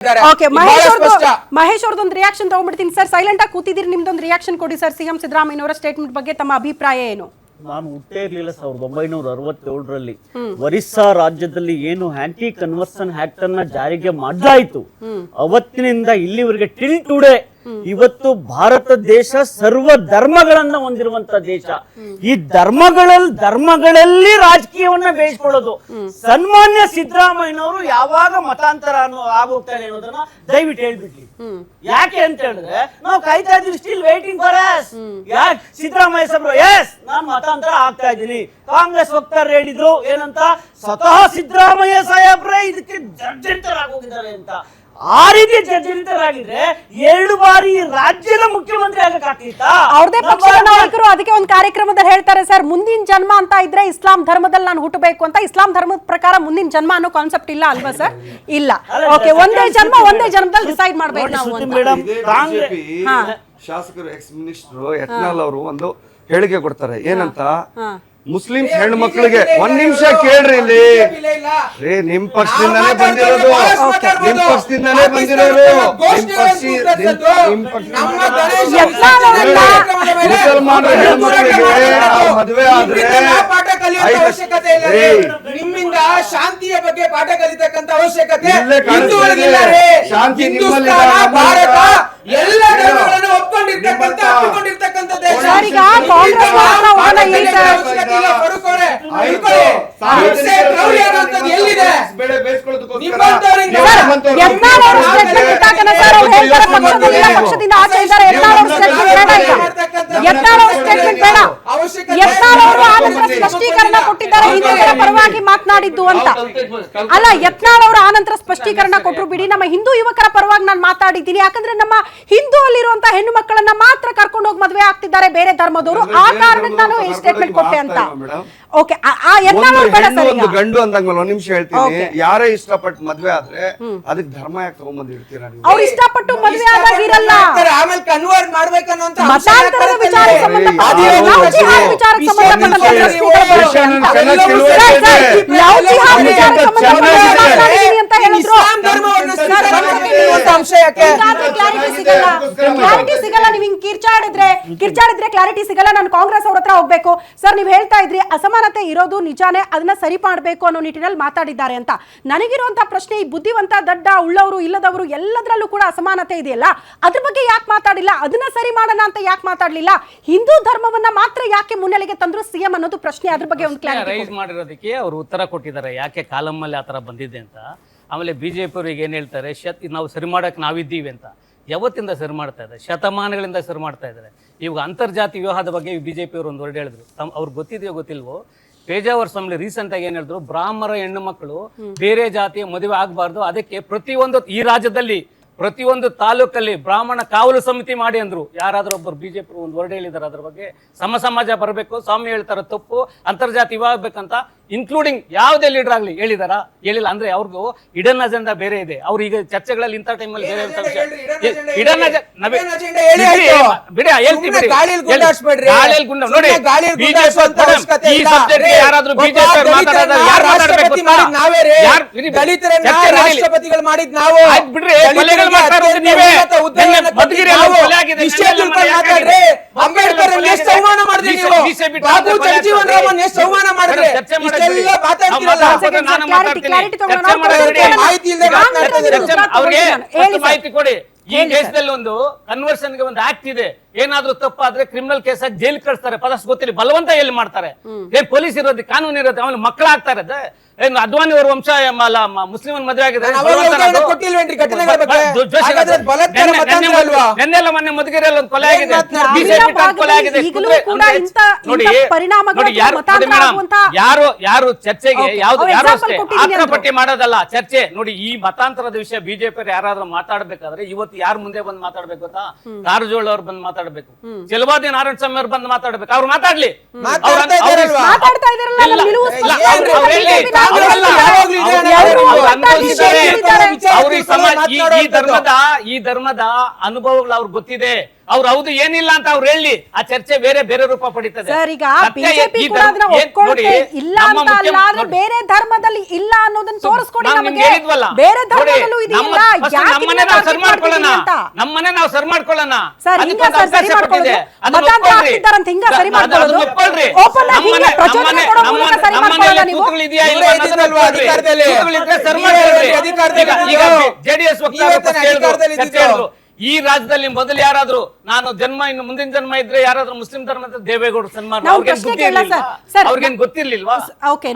Okay Mahesh ಅವ್ರದ್ದು. ಮಹೇಶ್ ಅವ್ರದ್ದೊಂದು reaction ತಗೊಂಡ್ಬಿಡ್ತೀನಿ. ಸರ್ ಸೈಲೆಂಟ್ ಆಗಿ ಕೂತಿದ್ದೀರಿ ನಿಮ್ದೊಂದು ರಿಯಾಕ್ಷನ್ ಕೊಡಿ ಸರ್ ಸಿಎಂ ಸಿದ್ದರಾಮಯ್ಯನವರ ಸ್ಟೇಟ್ಮೆಂಟ್ ಬಗ್ಗೆ ತಮ್ಮ ಅಭಿಪ್ರಾಯ ಏನು? ನಾನು ಹುಟ್ಟೇ ಇರಲಿಲ್ಲ ಸಾವಿರದ ಒಂಬೈನೂರ ಅರವತ್ತೇಳರಲ್ಲಿ. ಒರಿಸ್ಸಾ ರಾಜ್ಯದಲ್ಲಿ ಏನು ಆಂಟಿ ಕನ್ವರ್ಸನ್ ಆಕ್ಟ್ ಅನ್ನ ಜಾರಿಗೆ ಮಾಡಲಾಯಿತು. ಅವತ್ತಿನಿಂದ ಇಲ್ಲಿವರೆಗೆ ಟಿಲ್ ಟುಡೇ ಇವತ್ತು ಭಾರತ ದೇಶ ಸರ್ವ ಧರ್ಮಗಳನ್ನ ಹೊಂದಿರುವಂತ ದೇಶ. ಈ ಧರ್ಮಗಳಲ್ಲಿ ಧರ್ಮಗಳಲ್ಲಿ ರಾಜಕೀಯವನ್ನ ಬೇಯಿಸ್ಕೊಳ್ಳೋದು ಸನ್ಮಾನ್ಯ ಸಿದ್ದರಾಮಯ್ಯನವರು ಯಾವಾಗ ಮತಾಂತರ ಅನ್ನೋ ಆಗೋಗ್ತಾರೆ ಅನ್ನೋದನ್ನ ದಯವಿಟ್ಟು ಹೇಳ್ಬಿಟ್ಟು ಯಾಕೆ ಅಂತ ಹೇಳಿದ್ರೆ, ನಾವು ಕಾಯ್ತಾ ಇದೀವಿ ಸ್ಟಿಲ್ ವೇಟಿಂಗ್ ಫಾರ್ ಎಸ್ ಯಾಕೆ? ಸಿದ್ದರಾಮಯ್ಯ ಸಾಹೇಬ್ರು ಎಸ್ ನಾನು ಮತಾಂತರ ಆಗ್ತಾ ಇದ್ದೀನಿ. ಕಾಂಗ್ರೆಸ್ ವಕ್ತಾರರು ಹೇಳಿದ್ರು, ಏನಂತ? ಸ್ವತಃ ಸಿದ್ದರಾಮಯ್ಯ ಸಾಹೇಬ್ರೆ, ಇದಕ್ಕೆ ಜರ್ಜರಿತರಾಗೋಗಿದ್ದಾರೆ ಅಂತ. ಆ ರೀತಿ ಜರ್ಜರಿತರಾಗಿದ್ರೆ ಎರಡು ಬಾರಿ ರಾಜ್ಯದ ಮುಖ್ಯಮಂತ್ರಿ ಆಗಕ್ಕಾಗ್ತಿತ್ತಾ ಅವ್ರದೇ ಪಕ್ಷದ ನಾಯಕರು ಅದಕ್ಕೆ ಒಂದು ಕಾರ್ಯಕ್ರಮದಲ್ಲಿ ಹೇಳ್ತಾರೆ ಸರ್ ಮುಂದಿನ ಜನ್ಮ ಅಂತ ಇದ್ರೆ ಇಸ್ಲಾಂ ಧರ್ಮದಲ್ಲಿ ನಾನು ಹುಟ್ಟಬೇಕು ಅಂತ ಇಸ್ಲಾಂ ಧರ್ಮದ ಪ್ರಕಾರ ಮುಂದಿನ ಜನ್ಮ ಅನ್ನೋ ಕಾನ್ಸೆಪ್ಟ್ ಇಲ್ಲ ಅಲ್ವಾ ಸರ್? ಇಲ್ಲ. ಓಕೆ ಒಂದೇ ಜನ್ಮ ಒಂದೇ ಜನ್ಮದಲ್ಲಿ ಡಿಸೈಡ್ ಮಾಡ್ಬೇಕು ನಾವು ಅಂತ. ಮೇಡಮ್ ಶಾಸಕರು ಎಕ್ಸ್ ಮಿನಿಸ್ಟರ್ ಯತ್ನಾಲ್ ಅವರು ಒಂದು ಹೇಳಿಕೆ ಕೊಡ್ತಾರೆ. ಏನಂತ? ಹಾ. ಮುಸ್ಲಿಂ ಹೆಣ್ಣು ಮಕ್ಳಿಗೆ ಒಂದ್ ನಿಮಿಷ ಕೇಳ್ರಿ ಇಲ್ಲಿ. ರೇ ನಿಮ್ ಪಕ್ಷದಿಂದಾನೇ ಬಂದಿರೋದು. ನಿಮ್ ಪಕ್ಷದಿಂದಾನೇ ಬಂದಿರೋದು. ನಿಮ್ ಪಕ್ಷ ಮುಸಲ್ಮಾನರ ನಾವು ಮದುವೆ ಆದ್ರೆ ಪಾಠ ಕಲಿಯುವ ಅವಶ್ಯಕತೆ ಇಲ್ಲ ರೀ. ನಿಮ್ಮಿಂದ ಶಾಂತಿಯ ಬಗ್ಗೆ ಪಾಠ ಕಲಿತಕ್ಕಂತ ಅವಶ್ಯಕತೆ ಇದೆ. ರೀ. ಹಿಂದೂಸ್ತಾನ ಭಾರತ ಎಲ್ಲ. ಧರ್ಮಗಳನ್ನು ಒಪ್ಕೊಂಡಿರ್ತಕ್ಕಂಥ ನಿಮ್ಮಂತ- ಒಪ್ಪಿಕೊಂಡಿರ್ತಕ್ಕಂಥ ದೇಶ ಅವಶ್ಯಕತೆ ಇಲ್ಲ, ಫಾರೂಕ್ ತಿಳ್ಕೊಳ್ಳಿ. ಕ್ರೌರ್ಯ ಅನ್ನೋಂಥದ್ದು ಎಲ್ಲಿದೆ? ಬೇಳೆ ಬೇಯಿಸ್ಕೊಳ್ಳೋದಕ್ಕೋಸ್ಕರ ಪಕ್ಷದಿಂದ ಆಚೆ ಇದ್ದಾರೆ. ಯತ್ನಾಳ್ ಅವ್ರ ಸ್ಟೇಟ್ಮೆಂಟ್ ಬೇಡ ಯತ್ನಾಳ್ ಅವ್ರ ಸ್ಟೇಟ್ಮೆಂಟ್ ಬೇಡ ಯತ್ನಾಳ್ ಅವರು ಆ ಸ್ಪಷ್ಟೀಕರಣ ಕೊಟ್ಟಿದ್ದಾರೆ. ಹಿಂದೂಗಳ ಪರವಾಗಿ ಮಾತನಾಡಿದ್ದು ಅಂತ. ಅಲ್ಲ ಯತ್ನಾಳ್ ಅವರು ಆನಂತರ ಸ್ಪಷ್ಟೀಕರಣ ಕೊಟ್ಟರು ಬಿಡಿ. ನಮ್ಮ ಹಿಂದೂ ಯುವಕರ ಪರವಾಗಿ ನಾನು ಮಾತಾಡಿದ್ದೀನಿ. ಯಾಕಂದ್ರೆ ನಮ್ಮ ಹಿಂದೂ ಅಲ್ಲಿರುವಂತಹ ಹೆಣ್ಣು ಮಕ್ಕಳನ್ನ ಮಾತ್ರ ಕರ್ಕೊಂಡು ಹೋಗಿ ಮದುವೆ ಆಗ್ತಿದ್ದಾರೆ ಬೇರೆ ಧರ್ಮದವರು. ಆ ಕಾರಣಕ್ಕೆ ನಾನು ಈ ಸ್ಟೇಟ್ಮೆಂಟ್ ಕೊಟ್ಟೆ ಅಂತ. ಓಕೆ ಆ ಒಂದು ಗಂಡು ಬೇಡ ಹೆಣ್ಣು ಸರ್ ಒಂದು ಈಗ ಗಂಡು ಅಂದಂಗಲ್ಲ ಒಂದ್ ನಿಮಿಷ ಹೇಳ್ತೀನಿ. ಯಾರೇ ಇಷ್ಟಪಟ್ಟು ಮದ್ವೆ ಆದ್ರೆ ಅದಕ್ಕೆ ಧರ್ಮ ಯಾಕೆ ತಗೊಂಬಂದ್ ಇಡ್ತೀರಾ ನೀವು ಅವ್ರು ಇಷ್ಟಪಟ್ಟು ಮದುವೆ ಆದಾಗ ಇರಲ್ಲ ಆಮೇಲೆ ಕನ್ವರ್ಟ್ ಮಾಡ್ಬೇಕನ್ನೋಂಥ ಅಂಶ ಮತಾಂತರದ ಯಾಕೆ ವಿಚಾರ ಬರ್ತದೆ? ಸಂಬಂಧಪಟ್ಟ ಅದು ಲವ್ ಜಿಹಾದ್ ವಿಚಾರಕ್ಕೆ ವಿಷಯ ಸಂಬಂಧಪಟ್ಟ ಪ್ರಶ್ನೆಗಳು ಬರುತ್ತೆ ಅಂತ. ಚೆನ್ನಾಗಿ ಸರ್, ಸರ್, ಲವ್ ಜಿಹಾದ್ ವಿಚಾರಕ್ಕೆ ಸಂಬಂಧಪಟ್ಟ ಚೆನ್ನಾಗಿದೆ. ಮಾತಾಡಿದ್ದೀನಿ ಅಂತ ಹೇಳಿದ್ರು ಇಸ್ಲಾಂ ಧರ್ಮವನ್ನು ಸರ್, ಸ್ವೀಕರಿಸಬೇಕು ಅನ್ನುವಂಥ ಅಂಶ ಯಾಕೆ ಕ್ಲಾರಿಟಿ ಸಿಗಲ್ಲ. ಕ್ಲಾರಿಟಿ ಸಿಗಲ್ಲ. ನೀವು ಹಿಂಗ್ ಕಿರ್ಚಾಡಿದ್ರೆ ಕಿರ್ಚಾಡಿದ್ರೆ ಕ್ಲಾರಿಟಿ ಸಿಗಲ್ಲ. ನಾನು ಕಾಂಗ್ರೆಸ್ ಅವ್ರ ಹತ್ರ ಹೋಗ್ಬೇಕು. ಸರ್ ನೀವು ಹೇಳ್ತಾ ಇದ್ರಿ ಅಸಮಾನತೆ ಇರೋದು ನಿಜಾನೇ ಅದನ್ನ ಸರಿ ಮಾಡಬೇಕು ಅನ್ನೋ ನಿಟ್ಟಿನಲ್ಲಿ ಮಾತಾಡಿದ್ದಾರೆ ಅಂತ. ನನಗಿರುವಂತ ಪ್ರಶ್ನೆ ಈ ಬುದ್ಧಿವಂತ ದಡ್ಡ ಉಳ್ಳವರು ಇಲ್ಲದವರು ಎಲ್ಲದರಲ್ಲೂ ಕೂಡ ಅಸಮಾನತೆ ಇದೆಯಲ್ಲ? ಅದ್ರ ಬಗ್ಗೆ ಯಾಕೆ ಮಾತಾಡಿಲ್ಲ? ಅದನ್ನ ಸರಿ ಮಾಡೋಣ ಅಂತ ಯಾಕೆ ಮಾತಾಡ್ಲಿಲ್ಲ? ಹಿಂದೂ ಧರ್ಮವನ್ನ ಮಾತ್ರ ಯಾಕೆ ಮುನ್ನೆಲೆಗೆ ತಂದ್ರು ಸಿಎಂ ಅನ್ನೋದು ಪ್ರಶ್ನೆ. ಅದ್ರ ಬಗ್ಗೆ ಒಂದು ಕ್ಲಾರಿಟಿ ರೈಸ್ ಮಾಡಿರೋದಕ್ಕೆ ಅವರು ಉತ್ತರ ಕೊಟ್ಟಿದ್ದಾರೆ. ಯಾಕೆ ಕಾಲಮ್ಮಲ್ಲಿ ಆ ಆತರ ಬಂದಿದೆ ಅಂತ? ಆಮೇಲೆ ಬಿ ಜೆ ಪಿಯವ್ರಿಗೆ ಏನು ಹೇಳ್ತಾರೆ ಶತ್ ನಾವು ಸರಿ ಮಾಡೋಕೆ ನಾವಿದ್ದೀವಿ ಅಂತ. ಯಾವತ್ತಿಂದ ಸರಿ ಮಾಡ್ತಾ ಇದ್ದಾರೆ? ಶತಮಾನಗಳಿಂದ ಸರಿ ಮಾಡ್ತಾ ಇದ್ದಾರೆ. ಇವಾಗ ಅಂತರ್ಜಾತಿ ವಿವಾಹದ ಬಗ್ಗೆ ಬಿ ಜೆ ಪಿಯವರು ಒಂದು ವರ್ಡ್ ಹೇಳಿದ್ರು. ತಮ್ಮ ಅವ್ರಿಗೆ ಗೊತ್ತಿದೆಯೋ ಗೊತ್ತಿಲ್ವೋ? ಪೇಜಾವರ್ ಸ್ವಾಮಿ ರೀಸೆಂಟ್ ಆಗಿ ಏನ್ ಹೇಳಿದ್ರು ಬ್ರಾಹ್ಮರ ಹೆಣ್ಣು ಮಕ್ಕಳು ಬೇರೆ ಜಾತಿಯ ಮದುವೆ ಆಗಬಾರ್ದು. ಅದಕ್ಕೆ ಪ್ರತಿಯೊಂದು ಈ ರಾಜ್ಯದಲ್ಲಿ ಪ್ರತಿಯೊಂದು ತಾಲೂಕಲ್ಲಿ ಬ್ರಾಹ್ಮಣ ಕಾವಲು ಸಮಿತಿ ಮಾಡಿ ಅಂದ್ರು. ಯಾರಾದ್ರೂ ಒಬ್ಬರು ಬಿಜೆಪಿ ಒಂದು ವರ್ಡ್ ಹೇಳಿದಾರೆ ಅದ್ರ ಬಗ್ಗೆ. ಸಮ ಸಮಾಜ ಬರಬೇಕು ಸ್ವಾಮಿ ಹೇಳ್ತಾರೆ ತಪ್ಪು ಅಂತರ್ಜಾತಿ ವಿವಾಹ ಆಗ್ಬೇಕಂತ ಇನ್ಕ್ಲೂಡಿಂಗ್ ಯಾವುದೇ ಲೀಡರ್ ಆಗಲಿ ಹೇಳಿದಾರ? ಹೇಳಿಲ್ಲ. ಅಂದ್ರೆ ಅವ್ರಿಗೂ ಇಡನ್ ಅಜೆಂಡಾ ಬೇರೆ ಇದೆ. ಅವ್ರು ಈಗ ಚರ್ಚೆಗಳಲ್ಲಿ ಇಂಥ ಟೈಮಲ್ಲಿ ಬೇರೆ ಇಡನ್ ಬಿಡಿ. ಗಾಳಿಯಲ್ಲಿ. ಗುಂಡ ನೋಡಿ ಈ ಸಬ್ಜೆಕ್ಟ್ ಯಾರಾದ್ರೂ ಬಿಜೆಪಿ ಯಾರು ಮಾತಾಡ್ಬೇಕು ರಾಷ್ಟ್ರಪತಿಗಳು ಮಾಡಿದ್ ನಾವು? ಆಯ್ತ್ ಬಿಡ್ರಿ, ಕೊಲೆಗಳು ಮಾಡ್ತಾ ಇರೋದು ನೀವೇ. ಕೊಲೆ ಆಗಿದೆ, ಮಾತಾಡ್ರಿ. ಅಂಬೇಡ್ಕರ್ ಎಷ್ಟು. ಅವಮಾನ ಮಾಡಿದ್ರಿ ಬಾಬು ಜಗಜೀವನ್. ರಾಮನ್ ಎಷ್ಟು ಅವಮಾನ ಮಾಡಿದ್ರಿ? ಇಷ್ಟೆಲ್ಲ ಮಾತಾಡ್ತಿರಲ್ಲ? ನಾನು ಮಾತಾಡ್ತೀನಿ. clarity ತಗೊಳ್ಳೋಣ. ಚರ್ಚೆ ನಾವು ಮಾಹಿತಿ ಇಲ್ದೆ ಅವ್ರಿಗೆ ಮಾಹಿತಿ ಕೊಡಿ. ಈ ದೇಶದಲ್ಲಿ ಒಂದು ಕನ್ವರ್ಷನ್ಗೆ ಒಂದು ಆಕ್ಟ್ ಇದೆ. ಏನಾದ್ರೂ ತಪ್ಪಾದ್ರೆ ಕ್ರಿಮಿನಲ್ ಕೇಸ್ ಆಗಿ ಜೈಲ್ ಕಳಿಸ್ತಾರೆ. ಪದಸ್ ಗೊತ್ತಿಲ್ಲ. ಬಲವಂತ ಎಲ್ಲಿ ಮಾಡ್ತಾರೆ? ಏನ್ ಪೊಲೀಸ್ ಇರೋದು ಕಾನೂನು ಇರುತ್ತೆ ಆಮೇಲೆ ಮಕ್ಕಳಾಗ್ತಾರೆ. ಅದೇ. ಏನ್ ಅದ್ವಾನಿ ಅವ್ರ ವಂಶ ಮುಸ್ಲಿಮನ್ ಮದುವೆ ಆಗಿದೆ. ಮೊನ್ನೆ ಮಧುಗಿರಿಯಲ್ಲಿ ಒಂದು ಕೊಲೆ ಆಗಿದೆ. ಬಿಜೆಪಿ ಕೊಲೆ ಆಗಿದೆ. ನೋಡಿ ನೋಡಿ ಯಾರು ಯಾರು ಯಾರು ಚರ್ಚೆಗೆ. ಯಾವ್ದು ಯಾರು ಅಷ್ಟೇ ಕೊಟ್ಟಿದ್ದೀನಿ ಪಟ್ಟಿ ಮಾಡೋದಲ್ಲ ಚರ್ಚೆ. ನೋಡಿ ಈ ಮತಾಂತರದ ವಿಷಯ ಬಿಜೆಪಿ ಯಾರಾದ್ರೂ ಮಾತಾಡ್ಬೇಕಾದ್ರೆ ಇವತ್ತು ಯಾರು ಮುಂದೆ ಬಂದು ಮಾತಾಡ್ಬೇಕು ಗೊತ್ತಾ? ಕಾರಜೋಳ ಅವ್ರು ಬಂದು ಮಾತಾಡ್ಬೇಕು. ಚೆಲುವಾದಿ ನಾರಾಯಣ ಸ್ವಾಮಿ ಅವ್ರು ಬಂದು ಮಾತಾಡ್ಬೇಕು. ಅವ್ರು ಮಾತಾಡ್ಲಿ. ಈ. ಧರ್ಮದ ಈ ಧರ್ಮದ ಅನುಭವಗಳು ಅವ್ರಿಗೆ ಗೊತ್ತಿದೆ. ಅವ್ರು ಹೌದು ಏನಿಲ್ಲ ಅಂತ ಅವ್ರು ಹೇಳಿ ಆ ಚರ್ಚೆ ಬೇರೆ ಬೇರೆ ರೂಪ ಪಡಿತದೆ. ಸರ್ ಈಗ ಬಿಜೆಪಿ ಕೂಡ ಧರ್ಮ- ಅದನ್ನ ಏನ್ ಇಲ್ಲ ಅಂತ ಅಲ್ಲ ಮುಖ್ಯ- ಆದ್ರೆ ಬೇರೆ ಧರ್ಮದಲ್ಲಿ ಇಲ್ಲ ಅನ್ನೋದನ್ನ ತೋರಿಸ್ಕೊಡಿ ನಮಗೆ. ಬೇರೆ ಧರ್ಮದಲ್ಲೂ ಇದು ನಮ್ಮ- ಇಲ್ಲ. first ನಮ್ಮನ್ನೇ ನಾವು ಸರಿ ಮಾಡ್ಕೊಳ್ಳೋಣ. ನಾವು ಸರಿ ಮಾಡ್ಕೊಳ್ಳೋಣ. ಸರ್, ಹಿಂಗ ಸರ್ ಮಾಡ್ಕೊಳ್ಳೋದು? ಮತಾಂತರ ಹಿಂಗ ಮಾಡ್ಕೊಳ್ಳೋದು? ಆಗಿ ಹಿಂಗೆ ಪ್ರಚೋದನೆ ಕೊಡೋ ಮೂಲಕ ನಮ್ಮನೆ- ನೀವು? ಅಧಿಕಾರದಲ್ಲಿ? ಅಧಿಕಾರದಲ್ಲಿ ಈಗ- ಈಗ ಜೆಡಿಎಸ್ ಅಧಿಕಾರದಲ್ಲಿ. ಈ ರಾಜ್ಯದಲ್ಲಿ ಮೊದಲು ಯಾರಾದ್ರೂ ನಾನು ಜನ್ಮ ಇನ್ನು ಮುಂದಿನ ಜನ್ಮ ಇದ್ರೆ ಯಾರಾದ್ರೂ ಮುಸ್ಲಿಂ ಧರ್ಮದ ದೇವೇಗೌಡ ಸನ್ಮಾನ. ಅವ್ರಿಗೇನ್ ಗೊತ್ತಿರ್ಲಿಲ್ವಾ? ಓಕೆ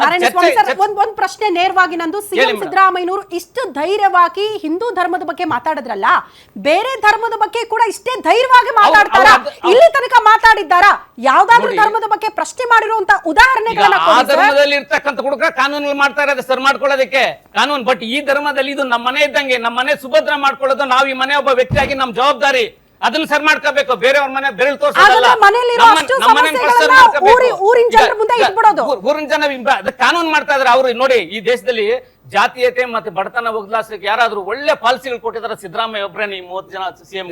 ಸರ್ ಒಂದ್ ಒಂದ್ ಪ್ರಶ್ನೆ ನೇರವಾಗಿ ನಂದು. ಸಿಎಂ. ಸಿದ್ದರಾಮಯ್ಯನವರು ಇಷ್ಟು ಧೈರ್ಯವಾಗಿ ಹಿಂದೂ ಧರ್ಮದ ಬಗ್ಗೆ ಮಾತಾಡಿದ್ರಲ್ಲ ಬೇರೆ ಧರ್ಮದ ಬಗ್ಗೆ ಕೂಡ ಇಷ್ಟೇ ಧೈರ್ಯವಾಗಿ ಮಾತಾಡ್ತಾರ? ಇಲ್ಲಿ ತನಕ ಮಾತಾಡಿದ್ದಾರ? ಯಾವ್ದಾದ್ರು ಧರ್ಮದ ಬಗ್ಗೆ ಪ್ರಶ್ನೆ ಮಾಡಿರುವಂತ ಉದಾಹರಣೆಗಳನ್ನ ಆ. ಧರ್ಮದಲ್ಲಿ ಇರ್ತಕ್ಕಂಥ ಹುಡುಗ ಕಾನೂನು ಮಾಡ್ತಾ ಇರೋದು ಸರ್ ಮಾಡ್ಕೊಳ್ಳೋದಕ್ಕೆ. ಕಾನೂನು ಬಟ್ ಈ ಧರ್ಮದಲ್ಲಿ ಇದು ನಮ್ಮ ಮನೆ ಇದ್ದಂಗೆ ನಮ್ಮ ಮನೆ ಸುಭದ್ರ ಮಾಡ್ಕೊಳ್ಳೋದು ನಾವು ಈ ಮನೆ ಒಬ್ಬ ವ್ಯಕ್ತಿಯಾಗಿ ನಮ್ ಜವಾಬ್ದಾರಿ ಅದನ್ನ ಸರ್ ಮಾಡ್ಕೋಬೇಕು. ಬೇರೆಯವ್ರ ಮನೆ ಬೆರಳು ತೋರ್ಸೋದಲ್ಲ. ಊರಿನ ಜನ ಕಾನೂನು ಮಾಡ್ತಾ ಇದ್ರೆ ಅವ್ರು. ನೋಡಿ ಈ ದೇಶದಲ್ಲಿ ಜಾತೀಯತೆ ಮತ್ತೆ ಬಡತನ ಹೋಗ್ಲಾಸಕ್ಕೆ ಯಾರಾದ್ರೂ ಒಳ್ಳೆ ಪಾಲಿಸಿಗಳು ಕೊಟ್ಟಿದ್ದಾರೆ. ಸಿದ್ದರಾಮಯ್ಯ ಒಬ್ಬರೇ ನೀವು ಮೂವತ್ತು ಜನ ಸಿಎಂ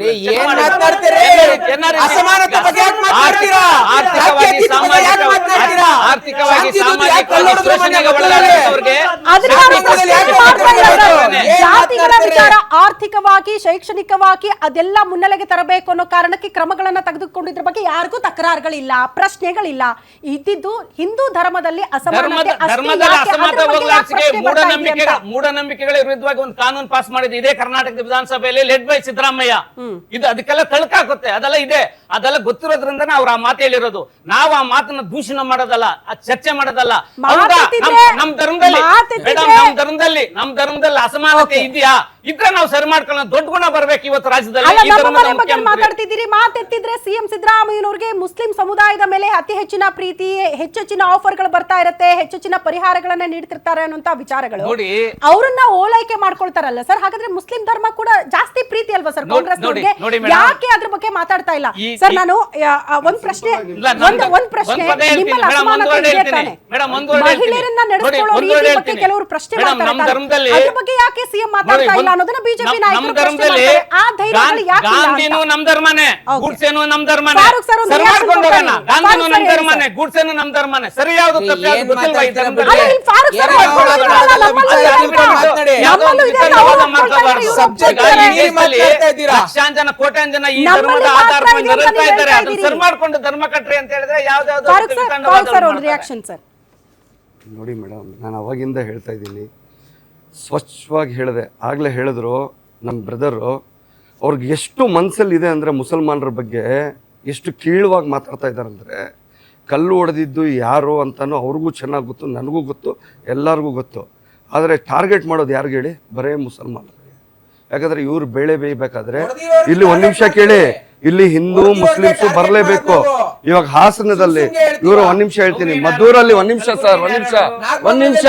ಜಾತಿಗಳ ವಿಚಾರ ಆರ್ಥಿಕವಾಗಿ ಶೈಕ್ಷಣಿಕವಾಗಿ ಅದೆಲ್ಲ ಮುನ್ನೆಲೆಗೆ ತರಬೇಕು ಅನ್ನೋ ಕಾರಣಕ್ಕೆ ಕ್ರಮಗಳನ್ನ ತೆಗೆದುಕೊಂಡಿದ್ರ ಬಗ್ಗೆ ಯಾರಿಗೂ ತಕರಾರುಗಳಿಲ್ಲ ಪ್ರಶ್ನೆಗಳಿಲ್ಲ. ಇದ್ದಿದ್ದು ಹಿಂದೂ ಧರ್ಮದಲ್ಲಿ ಅಸಮಾನತೆ ಮೂಢನಂಬಿಕೆಗಳ ಮೂಢನಂಬಿಕೆಗಳ ವಿರುದ್ಧವಾಗಿ ಒಂದು ಕಾನೂನು ಪಾಸ್ ಮಾಡಿದ್ದು ಇದೇ ಕರ್ನಾಟಕದ ವಿಧಾನಸಭೆಯಲ್ಲಿ ಲೆಡ್ ಬೈ ಸಿದ್ದರಾಮಯ್ಯ. ಇದು ಅದಕ್ಕೆಲ್ಲ ತಳ್ಕಾಕುತ್ತೆ ಅದೆಲ್ಲ ಇದೆ. ಅದೆಲ್ಲ ಗೊತ್ತಿರೋದ್ರಿಂದ ಅವ್ರು ಆ ಮಾತು ಹೇಳಿರೋದು ನಾವು ಆ ಮಾತನ್ನ ದೂಷಣ ಮಾಡೋದಲ್ಲ ಆ ಚರ್ಚೆ ಮಾಡೋದಲ್ಲ? ನಮ್- ಧರ್ಮದಲ್ಲಿ. ನಮ್ ಧರ್ಮದಲ್ಲಿ. ನಮ್ ಧರ್ಮದಲ್ಲಿ ಅಸಮಾನತೆ. ಇದೆಯಾ? ಇದ್ರೆ ನಾವು ಸರಿ ಮಾಡ್ಕೊಳ್ಳೋಣ. ದೊಡ್ಡ ಗುಣ ಬರ್ಬೇಕು ಇವತ್ತು ರಾಜ್ಯದಲ್ಲಿ. ಮಾತಾಡ್ತಿದ್ದೀರಿ. ಮಾತೆತ್ತಿದ್ರೆ ಸಿಎಂ ಸಿದ್ದರಾಮಯ್ಯನವ್ರಿಗೆ ಮುಸ್ಲಿಂ ಸಮುದಾಯದ ಮೇಲೆ ಅತಿ ಹೆಚ್ಚಿನ ಪ್ರೀತಿ ಹೆಚ್ಚೆಚ್ಚಿನ ಆಫರ್ಗಳು ಬರ್ತಾ ಇರುತ್ತೆ ಹೆಚ್ಚೆಚ್ಚಿನ ಪರಿಹಾರಗಳನ್ನ ನೀಡ್ತಿರ್ತಾರೆ ಅನ್ನುವಂತ ವಿಚಾರಗಳು. ನೋಡಿ. ಅವ್ರನ್ನ ಓಲೈಕೆ ಮಾಡ್ಕೊಳ್ತಾರಲ್ಲ ಸರ್ ಹಾಗಾದ್ರೆ ಮುಸ್ಲಿಂ ಧರ್ಮ ಕೂಡ ಜಾಸ್ತಿ ಅಲ್ವಾ ಸರ್? ಕಾಂಗ್ರೆಸ್. ಯಾಕೆ ಅದ್ರ ಬಗ್ಗೆ ಮಾತಾಡ್ತಾ ಇಲ್ಲ? ಸರ್ ನಾನು ಒಂದ್ ಪ್ರಶ್ನೆ ಒಂದ್ ಪ್ರಶ್ನೆ. ನಿಮ್ಮಲ್ಲಿ ಅಸಮಾನತೆ ಮಹಿಳೆಯರನ್ನ ನೋಡಿ, ರೀತಿ ಬಗ್ಗೆ ಕೆಲವರು ಪ್ರಶ್ನೆ ಅದ್ರ ಬಗ್ಗೆ ಯಾಕೆ ಸಿಎಂ ಮಾತಾಡ್ತಾ ಇಲ್ಲ ಅನ್ನೋದನ್ನ ಬಿಜೆಪಿ ನಾಯಕರು ಪ್ರಶ್ನೆ ಮಾಡ್ತಾರೆ. ಆ ಧೈರ್ಯಗಳು ಯಾಕೆ ಇಲ್ಲ ಗಾಂಧಿನೂ ನಮ್ ಧರ್ಮನೇ ಗುಡ್ಸೇನು ನಮ್ ಧರ್ಮನೇ. ಸರ್ ಒಂದು ಸರಿ ಮಾಡ್ಕೊಂಡು ಹೋಗೋಣ ಗಾಂಧಿನೂ ನಮ್ ಸರ್ ಧರ್ಮನೇ ಹೇಳಿ ಗೂಡ್ಸೇನು ನಮ್ ಧರ್ಮನೇ. ಸರಿ ಯಾವ್ದು ತಪ್ಪು ಯಾವ್ದು ಏನ್ ಗೊತ್ತಿಲ್ವಾ ಈ ಧರ್ಮದಲ್ಲಿ? ಫಾರೂಕ್ ಸರ್ ಏನೋ ಒಪ್ಕೊಂಡಿದ್ದಾರಲ್ಲ, ನಮ್ಮಲ್ಲೂ ಇದೆ ಬಿಟ್ಟು ಇದ್ದೀರಾ? ಲಕ್ಷಾಂತರ ಕೋಟ್ಯಾಂತರ ಜನ ಈ ಧರ್ಮದ ಮಾತ್ರ ಆಧಾರ ಮೇಲೆ ನರಳ್ತಾ ಇದ್ದಾರೆ. ಅದನ್ನ. ಸರಿ ಮಾಡ್ಕೊಂಡು ಧರ್ಮ ಕಟ್ರಿ ಅಂತ ಹೇಳಿದ್ರೆ ಯಾವ್ದಾವ್ದು ರಿಯಾಕ್ಷನ್ ಸರ್ ನೋಡಿ ಮೇಡಮ್ ನಾನು ಅವಾಗಿಂದ ಹೇಳ್ತಾ ಇದ್ದೀನಿ. ಸ್ವಚ್ಛವಾಗಿ ಹೇಳಿದೆ. ಆಗಲೇ ಹೇಳಿದ್ರು ನಮ್ಮ ಬ್ರದರು ಅವ್ರಿಗೆ ಎಷ್ಟು ಮನಸ್ಸಲ್ಲಿದೆ ಅಂದರೆ ಮುಸಲ್ಮಾನರ ಬಗ್ಗೆ ಎಷ್ಟು ಕೀಳುವಾಗಿ ಮಾತಾಡ್ತಾ ಇದ್ದಾರೆ ಅಂದರೆ ಕಲ್ಲು ಹೊಡೆದಿದ್ದು ಯಾರು ಅಂತಲೂ ಅವ್ರಿಗೂ ಚೆನ್ನಾಗಿ ಗೊತ್ತು ನನಗೂ ಗೊತ್ತು ಎಲ್ಲರಿಗೂ ಗೊತ್ತು. ಆದರೆ ಟಾರ್ಗೆಟ್ ಮಾಡೋದು ಯಾರಿಗೆ ಹೇಳಿ? ಬರೇ ಮುಸಲ್ಮಾನರಿಗೆ ಯಾಕಂದರೆ ಇವ್ರು ಬೇಳೆ ಬೇಯಬೇಕಾದ್ರೆ ಇಲ್ಲಿ ಒಂದು ನಿಮಿಷ ಕೇಳಿ. ಇಲ್ಲಿ ಹಿಂದೂ ಮುಸ್ಲಿಮ್ಸು ಬರಲೇಬೇಕು. ಇವಾಗ ಹಾಸನದಲ್ಲಿ ಇವರು ಒಂದ್ ನಿಮಿಷ ಹೇಳ್ತೀನಿ. ಮದ್ದೂರಲ್ಲಿ ಒಂದ್ ನಿಮಿಷ ಸರ್ ಒಂದ್ ನಿಮಿಷ. ಒಂದ್ ನಿಮಿಷ.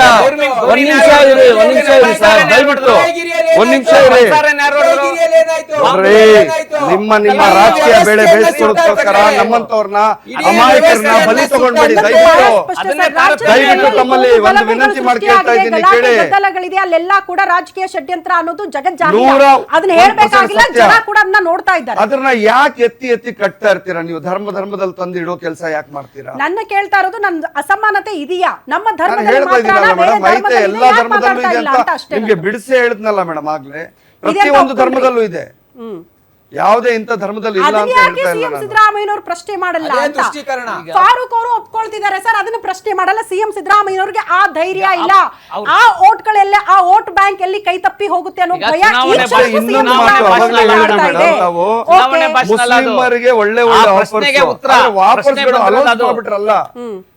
ಒಂದ್ ನಿಮಿಷ ಇರಿ ಒಂದ್ ನಿಮಿಷ ಇರಿ ಸರ್ ದಯವಿಟ್ಟು. ಒಂದ್ ನಿಮಿಷ ಇರಿ. ನಿಮ್ಮ ನಿಮ್ಮ ರಾಜಕೀಯ ಬೇಳೆ ಬೇಯಿಸ್ಕೊಳ್ಳೋದಕ್ಕೋಸ್ಕರ ನಮ್ಮಂತವ್ರನ್ನ ಅಮಾಯಕರನ್ನ ಬಲಿ ತಗೊಂಡ್ಬೇಡಿ ದಯವಿಟ್ಟು. ದಯವಿಟ್ಟು ತಮ್ಮಲ್ಲಿ ಒಂದು ವಿನಂತಿ ಮಾಡ್ಕೊಳ್ತಾ ಇದ್ದೀನಿ ಕೇಳಿ. ಗದ್ದಲಗಳಿದೆ ಅಲ್ಲೆಲ್ಲ ಕೂಡ ರಾಜಕೀಯ ಷಡ್ಯಂತ್ರ ಅನ್ನೋದು ಜಗಜ್ಜಾಹಿರ ಅದನ್ನ ಹೇಳಬೇಕಾಗಿಲ್ಲ ಜನ ಕೂಡ ಅದನ್ನ ನೋಡ್ತಾ ಇದ್ದಾರೆ. ಅದನ್ನ ಯಾಕೆ ಎತ್ತಿ ಎತ್ತಿ ಕಟ್ತಾ ಇರ್ತೀರಾ ನೀವು? ಧರ್ಮ ಧರ್ಮದಲ್ಲಿ ತಂದು ಇಡೋ ಕೆಲಸ ಯಾಕೆ ಮಾಡ್ತೀರಾ? ನನ್ನ ಕೇಳ್ತಾ ಇರೋದು ನನ್ ಅಸಮಾನತೆ ಇದೆಯಾ? ನಮ್ಮ ಧರ್ಮ ಧರ್ಮದಲ್ಲಿ ಹೇಳ್ತಾ ಮಾತ್ರ ಇದ್ದೀನಲ್ಲ ಬೇರೆ ಮೇಡಮ್ ಐತೆ ಧರ್ಮದಲ್ಲಿ ಎಲ್ಲಾ ಯಾಕ್ ಧರ್ಮದಲ್ಲೂ ಮಾತಾಡ್ತಾ ಇದೆ ಇಲ್ಲ ಅಂತ ಅಂತ ಅಷ್ಟೇ ನಿಮ್ಗೆ. ಬಿಡಿಸಿ ಹೇಳಿದ್ನಲ್ಲ ಮೇಡಮ್ ಆಗ್ಲೇ. ಪ್ರತಿ ಒಂದು ಧರ್ಮದಲ್ಲೂ ಇದೆ. ಹ್ಮ್. ಯಾವುದೇ ಇಂಥ ಧರ್ಮದಲ್ಲಿ ಇಲ್ಲ ಅದನ್ನ ಅಂತ ಯಾಕೆ ಹೇಳ್ತಾ ಇಲ್ಲ ಸಿಎಂ ನಾನು ಸಿದ್ದರಾಮಯ್ಯನವರು ಪ್ರಶ್ನೆ ಮಾಡಲ್ಲ ಅದೇ ಅಂತ ತುಷ್ಟೀಕರಣ. ಫಾರೂಕ್ ಅವರು ಒಪ್ಕೊಳ್ತಿದ್ದಾರೆ ಸರ್ ಅದನ್ನ ಪ್ರಶ್ನೆ ಮಾಡಲ್ಲ ಸಿಎಂ ಸಿದ್ದರಾಮಯ್ಯನವ್ರಿಗೆ ಆ ಧೈರ್ಯ ಇಲ್ಲ ಆ ಓಟ್ಗಳೆಲ್ಲ ಆ ಓಟ್ ಬ್ಯಾಂಕ್ ಎಲ್ಲಿ ಕೈ ತಪ್ಪಿ ಹೋಗುತ್ತೆ ಅನ್ನೋ ಈಗ ಭಯ ಚುನಾವಣೆ ಕ್ಷಣಕ್ಕೂ ಇನ್ನೊಂದು ಮಾತು ಅವಾಗಲೇ ಇದೆ. ಮೇಡಮ್ ನಾವು ಚುನಾವಣೆ ಅಲ್ಲ ಅದು. ಮುಸ್ಲಿಮರಿಗೆ ಒಳ್ಳೆ ಆ ಒಳ್ಳೆ ಪ್ರಶ್ನೆಗೆ ಆಫರ್ಸ್ ಉತ್ತರ. ವಾಪಸ್ ಪ್ರಶ್ನೆ ಅಲೌನ್ಸ್ ಅದು. ಮಾಡ್ಬಿಟ್ರಲ್ಲ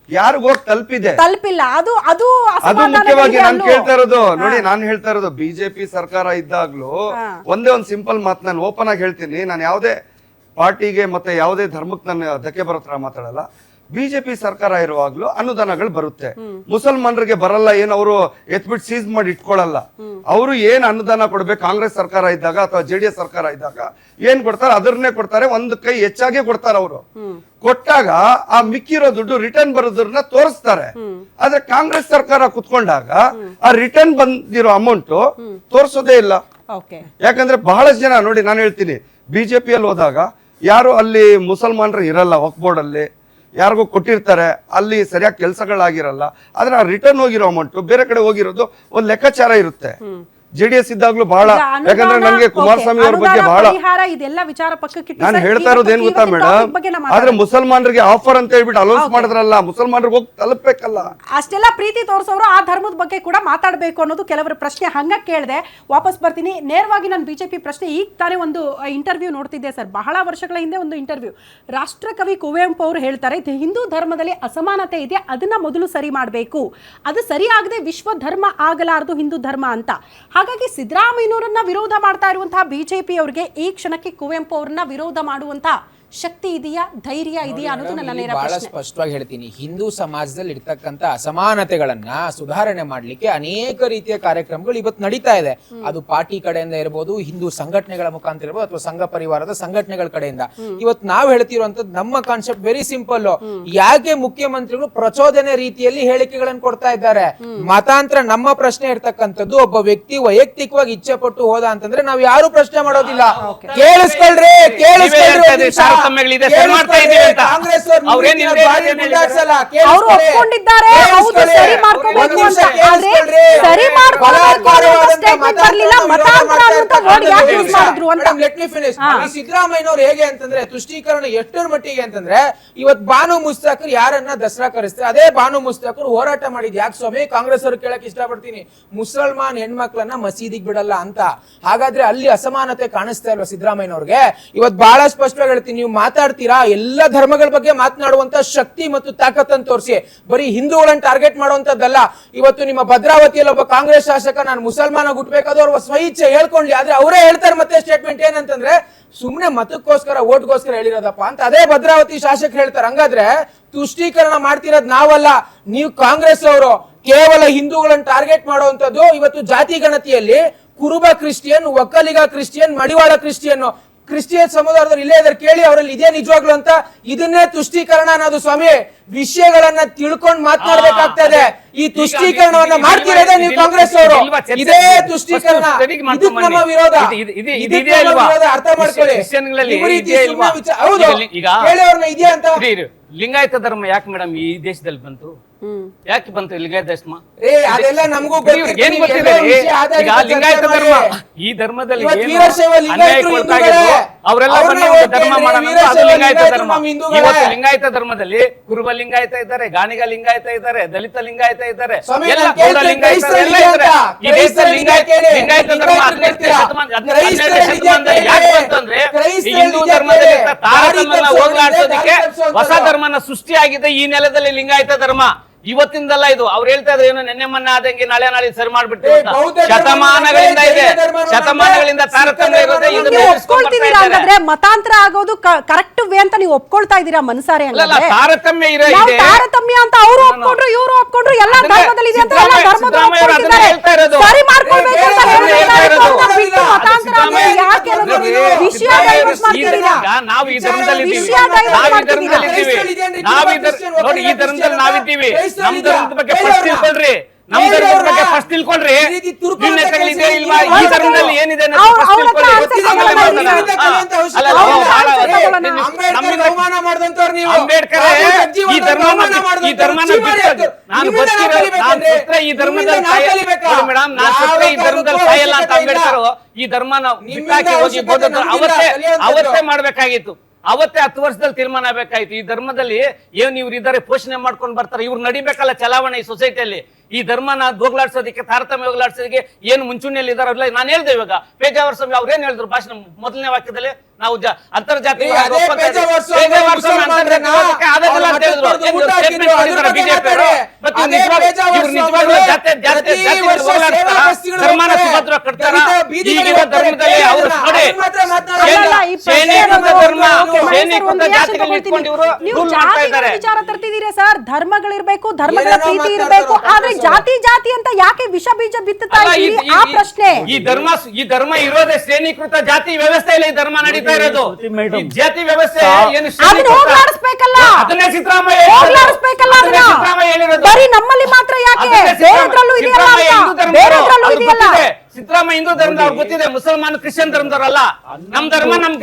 ಯಾರಿಗ ತಲುಪಿದೆ? ತಲುಪಿಲ್ಲ. ಅದು ಅದು ಅದು ಮುಖ್ಯವಾಗಿ ನಾನು. ಕೇಳ್ತಾ ಇರೋದು. ನೋಡಿ ನಾನು ಹೇಳ್ತಾ ಇರೋದು ಬಿಜೆಪಿ ಸರ್ಕಾರ ಇದ್ದಾಗ್ಲೂ ಒಂದೇ ಒಂದು ಸಿಂಪಲ್ ಮಾತು ನಾನು ಓಪನ್ ಆಗಿ ಹೇಳ್ತೀನಿ. ನಾನು ಯಾವುದೇ ಪಾರ್ಟಿಗೆ ಮತ್ತೆ ಯಾವುದೇ ಧರ್ಮಕ್ಕೆ ನಾನು ಧಕ್ಕೆ ಬರೋ ಥರ ಮಾತಾಡಲ್ಲ. ಬಿಜೆಪಿ ಸರ್ಕಾರ ಇರುವಾಗ್ಲೂ ಅನುದಾನಗಳು ಬರುತ್ತೆ. ಮುಸಲ್ಮಾನರಿಗೆ ಬರಲ್ಲ ಏನ್ ಅವರು ಎತ್ಬಿಟ್ಟು ಸೀಸ್ ಮಾಡಿ ಇಟ್ಕೊಳ್ಳಲ್ಲ ಅವರು ಏನ್ ಅನುದಾನ ಕೊಡ್ಬೇಕು ಕಾಂಗ್ರೆಸ್ ಸರ್ಕಾರ ಇದ್ದಾಗ ಅಥವಾ ಜೆಡಿಎಸ್ ಸರ್ಕಾರ ಇದ್ದಾಗ ಏನ್ ಕೊಡ್ತಾರೆ? ಅದನ್ನೇ ಕೊಡ್ತಾರೆ ಒಂದು ಕೈ ಹೆಚ್ಚಾಗೆ ಕೊಡ್ತಾರೆ ಅವರು. ಕೊಟ್ಟಾಗ ಆ ಮಿಕ್ಕಿರೋ ದುಡ್ಡು ರಿಟರ್ನ್ ಬರೋದ್ರನ್ನ ತೋರಿಸ್ತಾರೆ. ಆದ್ರೆ ಕಾಂಗ್ರೆಸ್ ಸರ್ಕಾರ ಕುತ್ಕೊಂಡಾಗ ಆ ರಿಟರ್ನ್ ಬಂದಿರೋ ಅಮೌಂಟ್ ತೋರಿಸೋದೇ ಇಲ್ಲ. ಯಾಕಂದ್ರೆ ಬಹಳಷ್ಟು ಜನ ನೋಡಿ ನಾನು ಹೇಳ್ತೀನಿ ಬಿಜೆಪಿಯಲ್ಲಿ ಹೋದಾಗ ಯಾರು ಅಲ್ಲಿ ಮುಸಲ್ಮಾನರು ಇರಲ್ಲ ವಕ್ ಬೋರ್ಡ್ ಅಲ್ಲಿ ಯಾರಿಗೂ ಕೊಟ್ಟಿರ್ತಾರೆ, ಅಲ್ಲಿ ಸರಿಯಾಗಿ ಕೆಲಸಗಳಾಗಿರಲ್ಲ, ಆದರೆ ಆ ರಿಟರ್ನ್ ಹೋಗಿರೋ ಅಮೌಂಟು ಬೇರೆ ಕಡೆ ಹೋಗಿರೋದು ಒಂದು ಲೆಕ್ಕಾಚಾರ ಇರುತ್ತೆ. ಜೆ ಡಿ ಎಸ್ ಇದ್ದಾಗ್ಲೂ ಬಹಳ ಯಾಕಂದ್ರೆ ನನಗೆ ಕುಮಾರಸ್ವಾಮಿ ಅವ್ರ ಬಗ್ಗೆ ಬಹಳ ನಾನು ಸರ್, ಹೇಳ್ತಾ ಇರೋದು ಏನ್ ಗೊತ್ತಾ ಮೇಡಮ್ ಆದ್ರೆ. ಮುಸಲ್ಮಾನರಿಗೆ ಆಫರ್ ಅಂತ ಹೇಳ್ಬಿಟ್ಟು ಅಲೌನ್ಸ್ ಮಾಡಿದ್ರಲ್ಲ ಮುಸಲ್ಮಾನರಿಗೆ ಹೋಗಿ ತಲುಪಬೇಕಲ್ಲ. ಅಷ್ಟೆಲ್ಲ ಪ್ರೀತಿ ತೋರಿಸೋರು ಆ ಧರ್ಮದ ಬಗ್ಗೆ ಕೂಡ ಮಾತಾಡಬೇಕು ಅನ್ನೋದು ಕೆಲವರ ಪ್ರಶ್ನೆ ಹಂಗ ಕೇಳಿದೆ. ವಾಪಸ್ ಬರ್ತೀನಿ. ನೇರವಾಗಿ ನಾನು ಬಿಜೆಪಿ ಪ್ರಶ್ನೆ ಈಗ ತಾನೇ ಒಂದು ಇಂಟರ್ವ್ಯೂ ನೋಡ್ತಿದ್ದೆ ಸರ್. ಬಹಳ ವರ್ಷಗಳ ಹಿಂದೆ ಒಂದು ಇಂಟರ್ವ್ಯೂ ರಾಷ್ಟ್ರಕವಿ ಕುವೆಂಪು ಅವರು ಹೇಳ್ತಾರೆ ಇದು ಹಿಂದೂ ಧರ್ಮದಲ್ಲಿ ಅಸಮಾನತೆ ಇದೆ ಅದನ್ನ ಮೊದಲು ಸರಿ ಮಾಡಬೇಕು. ಅದು ಸರಿಯಾಗದೆ ವಿಶ್ವ ಧರ್ಮ ಆಗಲಾರದು ಹಿಂದೂ ಧರ್ಮ ಅಂತ. ಹಾಗಾಗಿ ಸಿದ್ದರಾಮಯ್ಯನವರನ್ನ ವಿರೋಧ ಮಾಡ್ತಾ ಇರುವಂತಹ ಬಿಜೆಪಿ ಅವರಿಗೆ ಈ ಕ್ಷಣಕ್ಕೆ ಕುವೆಂಪು ಅವರನ್ನ ವಿರೋಧ ಮಾಡುವಂತ ಶಕ್ತಿ ಇದೆಯಾ? ಧೈರ್ಯ ಇದೆಯಾ ಅನ್ನೋದು ನನ್ನ ನೇರ ಬಹಳ ಸ್ಪಷ್ಟವಾಗಿ ಹೇಳ್ತೀನಿ. ಹಿಂದೂ ಸಮಾಜದಲ್ಲಿ ಇರ್ತಕ್ಕಂಥ ಅಸಮಾನತೆಗಳನ್ನ ಸುಧಾರಣೆ ಮಾಡ್ಲಿಕ್ಕೆ ಅನೇಕ ರೀತಿಯ ಕಾರ್ಯಕ್ರಮಗಳು ಇವತ್ತು ನಡೀತಾ ಇದೆ. ಅದು ಪಾರ್ಟಿ ಕಡೆಯಿಂದ ಇರಬಹುದು ಹಿಂದೂ ಸಂಘಟನೆಗಳ ಮುಖಾಂತರ ಇರಬಹುದು ಅಥವಾ ಸಂಘ ಪರಿವಾರದ ಸಂಘಟನೆಗಳ ಕಡೆಯಿಂದ. ಇವತ್ತು ನಾವು ಹೇಳ್ತಿರುವಂತದ್ದು ನಮ್ಮ ಕಾನ್ಸೆಪ್ಟ್ ವೆರಿ ಸಿಂಪಲ್ ಯಾಕೆ ಮುಖ್ಯಮಂತ್ರಿಗಳು ಪ್ರಚೋದನೆ ರೀತಿಯಲ್ಲಿ ಹೇಳಿಕೆಗಳನ್ನು ಕೊಡ್ತಾ ಇದ್ದಾರೆ? ಮತಾಂತರ ನಮ್ಮ ಪ್ರಶ್ನೆ ಇರ್ತಕ್ಕಂಥದ್ದು ಒಬ್ಬ ವ್ಯಕ್ತಿ ವೈಯಕ್ತಿಕವಾಗಿ ಇಚ್ಛೆ ಪಟ್ಟು ಹೋದ ಅಂತಂದ್ರೆ ನಾವು ಯಾರು ಪ್ರಶ್ನೆ ಮಾಡೋದಿಲ್ಲ. ಕೇಳಿಸ್ಕೊಳ್ರಿ ಕೇಳಿಸ್ಕೊಳ್ರಿ ತಾರತಮ್ಯಗಳಿದೆ, ಸರಿ ಮಾಡ್ತಾ ಇದ್ದೀವಿ ಅಂತ. ಕಾಂಗ್ರೆಸ್ ಅವ್ರು ಅವ್ರೇನ್. ಅವರು ಒಪ್ಕೊಂಡಿದ್ದಾರೆ. ಹೌದು ಸರಿ ಮಾಡ್ಕೋಬೇಕು ಅಂತ. ಆದ್ರೆ ಸರಿ ಮಾಡ್ಕೋಬೇಕು ಅನ್ನೋ ಸ್ಟೇಟ್ಮೆಂಟ್ ಬರಲಿಲ್ಲ. ಮತಾಂತರ ಅನ್ನುವಂತ ವರ್ಡ್ ಯಾಕೆ ಯೂಸ್ ಮಾಡಿದ್ರು ಅಂತ. ಲೆಟ್ ಮಿ ಫಿನಿಶ್ ಸಿದ್ದರಾಮಯ್ಯನವ್ರು ಹೇಗೆ ಅಂತಂದ್ರೆ ತುಷ್ಟೀಕರಣ ಎಷ್ಟರ ಮಟ್ಟಿಗೆ ಅಂತಂದ್ರೆ ಇವತ್ ಬಾನು ಮುಸ್ತಾಕರ್ ಯಾರನ್ನ ದಸರಾ ಕರೆಸ್ತಾರೆ? ಅದೇ ಬಾನು ಮುಸ್ತಾಕರ್ ಹೋರಾಟ ಮಾಡಿದ್ ಯಾಕೆ ಸ್ವಾಮಿ? ಕಾಂಗ್ರೆಸ್ ಅವ್ರು ಕೇಳಕ್ ಇಷ್ಟಪಡ್ತೀನಿ. ಮುಸಲ್ಮಾನ್ ಹೆಣ್ಮಕ್ಳನ್ನ ಮಸೀದಿಗೆ ಬಿಡಲ್ಲ ಅಂತ. ಹಾಗಾದ್ರೆ ಅಲ್ಲಿ ಅಸಮಾನತೆ ಕಾಣಿಸ್ತಾ ಇಲ್ವಾ ಸಿದ್ದರಾಮಯ್ಯನವ್ರಿಗೆ? ಇವತ್ ಬಹಳ ಸ್ಪಷ್ಟವಾಗಿ ಹೇಳ್ತೀನಿ ನೀವು ಮಾತಾಡ್ತೀರಾ? ಎಲ್ಲ ಧರ್ಮಗಳ ಬಗ್ಗೆ ಮಾತನಾಡುವಂತ ಶಕ್ತಿ ಮತ್ತು ತಾಕತ್ತನ್ನು ತೋರಿಸಿ. ಬರೀ ಹಿಂದೂಗಳನ್ನು ಟಾರ್ಗೆಟ್ ಮಾಡುವಂತದ್ದಲ್ಲ. ಇವತ್ತು ನಿಮ್ಮ ಭದ್ರಾವತಿಯಲ್ಲಿ ಒಬ್ಬ ಕಾಂಗ್ರೆಸ್ ಶಾಸಕ, ನಾನು ಮುಸಲ್ಮಾನ ಹುಟ್ಬೇಕಾದ್ರೆ ಅವ್ರ ಸ್ವಇಚ್ಛೆ ಹೇಳ್ಕೊಂಡ್ಲಿ. ಆದ್ರೆ ಅವರೇ ಹೇಳ್ತಾರೆ ಮತ್ತೆ ಸ್ಟೇಟ್ಮೆಂಟ್ ಏನಂತಂದ್ರೆ, ಸುಮ್ನೆ ಮತಕ್ಕೋಸ್ಕರ ಓಟ್ಗೋಸ್ಕರ ಹೇಳಿರೋದಪ್ಪ ಅಂತ ಅದೇ ಭದ್ರಾವತಿ ಶಾಸಕರು ಹೇಳ್ತಾರೆ. ಹಂಗಾದ್ರೆ ತುಷ್ಟೀಕರಣ ಮಾಡ್ತಿರೋದ್ ನಾವಲ್ಲ. ನೀವು ಕಾಂಗ್ರೆಸ್ ಅವರು, ಕೇವಲ ಹಿಂದೂಗಳನ್ನ ಟಾರ್ಗೆಟ್ ಮಾಡುವಂತದ್ದು ಇವತ್ತು ಜಾತಿ ಗಣತಿಯಲ್ಲಿ Kuruba Christian Vokkaliga Christian Madivala Christian Christian ಸಮುದಾಯದವ್ರು ಇಲ್ಲೇ ಇದಾರೆ ಕೇಳಿ ಅವರಲ್ಲಿ ಇದೇ ನಿಜವಾಗ್ಲು ಅಂತ ಇದನ್ನೇ ತುಷ್ಟೀಕರಣ ಅನ್ನೋದು ಸ್ವಾಮಿ. ವಿಷಯಗಳನ್ನ ತಿಳ್ಕೊಂಡು ಮಾತನಾಡ್ಬೇಕಾಗ್ತದೆ ಈ ತುಷ್ಟೀಕರಣವನ್ನ ಮಾಡ್ತೀರಾ ಮಾಡ್ತಿರೋದೇ ನೀವು ಕಾಂಗ್ರೆಸ್ ಅವರು? ಇದೇ ತುಷ್ಟೀಕರಣ. study ಇದಕ್ಕೆ ನಮ್ಮ ವಿರೋಧ. ಇದು- ನಮ್ಮ ಇಲ್ವಾ? ವಿರೋಧ. ಅರ್ಥ ಮಾಡ್ಕೊಳ್ಳಿ? ಹೌದು. ಹೇಳಿ ಅವ್ರನ್ನ ಇದೆಯಾ ಅಂತ. ಲಿಂಗಾಯತ ಧರ್ಮ ಯಾಕೆ ಮೇಡಮ್ ಈ ದೇಶದಲ್ಲಿ ಬಂತು? ಯಾಕೆ ಬಂತು ಲಿಂಗಾಯತ ಧರ್ಮ? ಏ ಅದೆಲ್ಲ ನಮಗೂ ಇವ್ರಿಗೆ ಏನ್ ಗೊತ್ತಿದೆ? ಈಗ ಲಿಂಗಾಯತ ಧರ್ಮ ಈ ಧರ್ಮದಲ್ಲಿ. ಅವರೆಲ್ಲ ಒಂದು ಧರ್ಮ ಮಾಡೋಣ ಅದು ಲಿಂಗಾಯತ ಧರ್ಮ. ಇವತ್ತು ಲಿಂಗಾಯತ ಧರ್ಮದಲ್ಲಿ ಕುರುಬ ಲಿಂಗಾಯತ ಇದ್ದಾರೆ ಗಾಣಿಗ ಲಿಂಗಾಯತ ಇದ್ದಾರೆ ದಲಿತ ಲಿಂಗಾಯತ ಇದ್ದಾರೆ. ಎಲ್ಲ ಗೌಡ ಲಿಂಗಾಯತ ಎಲ್ಲ ಇದ್ದಾರೆ. ಈ ದೇಶದಲ್ಲಿ ಲಿಂಗಾಯತ ಧರ್ಮ ಲಿಂಗಾಯತರು ಹದಿನೆಂಟನೇ ಶತಮಾನ ಹದಿನೆಂಟನೇ ಶತಮಾನದಲ್ಲಿ ಯಾಕೆ ಬಂತಂದ್ರೆ ಹಿಂದೂ ಧರ್ಮದಲ್ಲಿ. ತಾರತಮ್ಯನ ಹೋಗ್ಲಾಡ್ಸೋದಕ್ಕೆ. ಹೊಸ ಧರ್ಮನ ಸೃಷ್ಟಿಯಾಗಿದೆ ಈ ನೆಲದಲ್ಲಿ ಲಿಂಗಾಯತ ಧರ್ಮ. ಇವತ್ತಿಂದಲ್ಲ ಇದು. ಅವ್ರು ಹೇಳ್ತಾ ಇದ್ರೆ ಏನೋ ನೆನ್ನೆ ಮೊನ್ನೆ ಆದಂಗೆ ನಾಳೆ ನಾಳೆ ಸರಿ ಮಾಡ್ಬಿಟ್ಟು. ಶತಮಾನಗಳಿಂದ ಇದೆ. ಶತಮಾನಗಳಿಂದ ತಾರತಮ್ಯ ಇರೋದೇ. ಹಂಗಾದ್ರೆ ಮತಾಂತರ ಆಗೋದು ಕರೆಕ್ಟ್ ವೇ ಅಂತ ನೀವು ಒಪ್ಕೊಳ್ತಾ ಇದ್ದೀರಾ ಮನಸಾರೆ ತಾರತಮ್ಯ ಇರೋ ತಾರತಮ್ಯ ಅಂತ ಅವರು ಒಪ್ಕೊಂಡ್ರು ಇವರು ಒಪ್ಕೊಂಡ್ರು ಎಲ್ಲಾ ಧರ್ಮದಲ್ಲಿ ಇದೆ ಅಂತ ಎಲ್ಲ ಧರ್ಮದ ಹೇಳ್ತಾ ಇರೋದು. ಸರಿ ಮಾಡ್ಕೊಳ್ಬೇಕು ಅಂತ ನಾವು ಈ ಧರ್ಮದಲ್ಲಿ ಇದ್ದೀವಿ ನಾವು ಈ? ಧರ್ಮದಲ್ಲಿ ನಾವಿದ್ದೀವಿ. ನಮ್ ಧರ್ಮದ ಬಗ್ಗೆ ಫಸ್ಟ್. ತಿಳ್ಕೊಳ್ರಿ ನಮ್ ಧರ್ಮದ ಬಗ್ಗೆ ಫಸ್ಟ್ ತಿಳ್ಕೊಳ್ರಿ ಈ ಇಲ್ವಾ? ಧರ್ಮದಲ್ಲಿ ಏನಿದೆ ಅವಮಾನ ಮಾಡಿದಂತವ್ರು ನೀವು. ಅಂಬೇಡ್ಕರ್ ಈ ಧರ್ಮನ ಈ. ನಾನು ಬದುಕಿರೋ ನಾನು? ಸತ್ರೆ ಈ ಧರ್ಮದಲ್ಲಿ ಮೇಡಮ್ ನಾನು ಸತ್ರೆ ಈ ಧರ್ಮದಲ್ಲಿ ಕಾರಣಕ್ಕೂ ಸಾಯಲ್ಲ ಅಂತ ಅಂಬೇಡ್ಕರ್ ಈ ಧರ್ಮನ ನಿಮ್ಮಿಂದ ಬಿಟ್ಟಾಕಿ ಹೋಗಿ ಅವಶ್ಯಕತೆ ಬೋಧ ನಮ್ಗಿಲ್ಲ, ಅವತ್ತೇ ಅವತ್ತೇ ಮಾಡ್ಬೇಕಾಗಿತ್ತು. ಅವತ್ತೇ ಹತ್ತು ವರ್ಷದಲ್ಲಿ ತೀರ್ಮಾನ ಆಗ್ಬೇಕಾಯ್ತು. ಈ ಧರ್ಮದಲ್ಲಿ ಏನ್ ಇವ್ರು ಇದಾರೆ ಪೋಷಣೆ ಮಾಡ್ಕೊಂಡು ಬರ್ತಾರೆ, ಇವ್ರು ನಡಿಬೇಕಲ್ಲ ಚಲಾವಣೆ ಈ ಸೊಸೈಟಿಯಲ್ಲಿ ಈ ಧರ್ಮನ ಹೋಗ್ಲಾಡ್ಸೋದಕ್ಕೆ ತಾರತಮ್ಯ ಹೋಗ್ಲಾಡ್ಸೋದಕ್ಕೆ ಏನು ಮುಂಚೂಣಿಯಲ್ಲಿ ಇದಾರಲ್ಲ ನಾನು ಹೇಳ್ದೆ ಇವಾಗ ಪೇಜಾವರ ಸ್ವಾಮಿ ಅವ್ರು ಏನ್ ಹೇಳಿದ್ರು ಭಾಷಣ ಮೊದಲನೇ ವಾಕ್ಯದಲ್ಲಿ? ನಾವು ಜ- ಅಂತರ್ಜಾತಿ ಜಾತಿಗಳು ವಿಚಾರ ತರ್ತಿದ್ದೀರಾ ಸರ್? ಧರ್ಮಗಳಿರ್ಬೇಕು ಧರ್ಮಗಳ ಪ್ರೀತಿ ಇರಬೇಕು ಆದ್ರೆ ಜಾತಿ ಜಾತಿ ಅಂತ ಯಾಕೆ ವಿಷ ಬೀಜ ಬಿತ್ತುತ್ತಾ ಅಲ್ಲ, ಇದ್ದೀರಿ ಈ- ಆ ಈ- ಪ್ರಶ್ನೆ ಈ ಧರ್ಮ ಈ ಧರ್ಮ ಇರೋದೇ ಶ್ರೇಣೀಕೃತ ಜಾತಿ ವ್ಯವಸ್ಥೆಯಲ್ಲಿ ಈ ಧರ್ಮ ನಡೀತಾ ಇರೋದು ಈ ಜಾತಿ ವ್ಯವಸ್ಥೆ ಏನು ಅದನ್ನ ಶ್ರೇಣೀಕೃತ? ಹೋಗ್ಲಾಡಿಸ್ಬೇಕಲ್ಲ ಅದನ್ನೇ ಸಿದ್ದರಾಮಯ್ಯ ಹೇಳಿರೋದು. ಹೋಗ್ಲಾಡಿಸ್ಬೇಕಲ್ಲ ಅದನ್ನೇ ಅದನ್ನ ಸಿದ್ದರಾಮಯ್ಯ ಹೇಳಿರೋದು. ಬರೀ ನಮ್ಮಲ್ಲಿ ಮಾತ್ರ ಯಾಕೆ ಅದನ್ನೇ ಬೇರೆದ್ರಲ್ಲೂ ಇದೆಯಲ್ಲ ಸಿದ್ದರಾಮಯ್ಯ ಅಂತ ಧರ್ಮದವರು. ಬೇರೆದ್ರಲ್ಲೂ ಇದೆಯಲ್ಲ ಗೊತ್ತಿದೆ. ಸಿದ್ದರಾಮಯ್ಯ ಹಿಂದೂ ಧರ್ಮದ ಅವ್ರಿಗೆ ಗೊತ್ತಿದೆ ಮುಸಲ್ಮಾನ್ ಕ್ರಿಶ್ಚಿಯನ್ ಧರ್ಮದವರಲ್ಲ. ನಮ್ ಧರ್ಮ ನಮ್.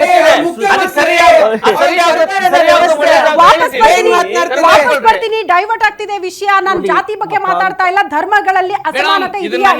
ಬರ್ತೀನಿ ಡೈವರ್ಟ್ ಆಗ್ತಿದೆ ವಿಷಯ. ನಾನು ಜಾತಿ ಬಗ್ಗೆ ಮಾತಾಡ್ತಾ ಇಲ್ಲ. ಧರ್ಮಗಳಲ್ಲಿ ಅಸಮಾನತೆ ಇದೆಯಾ?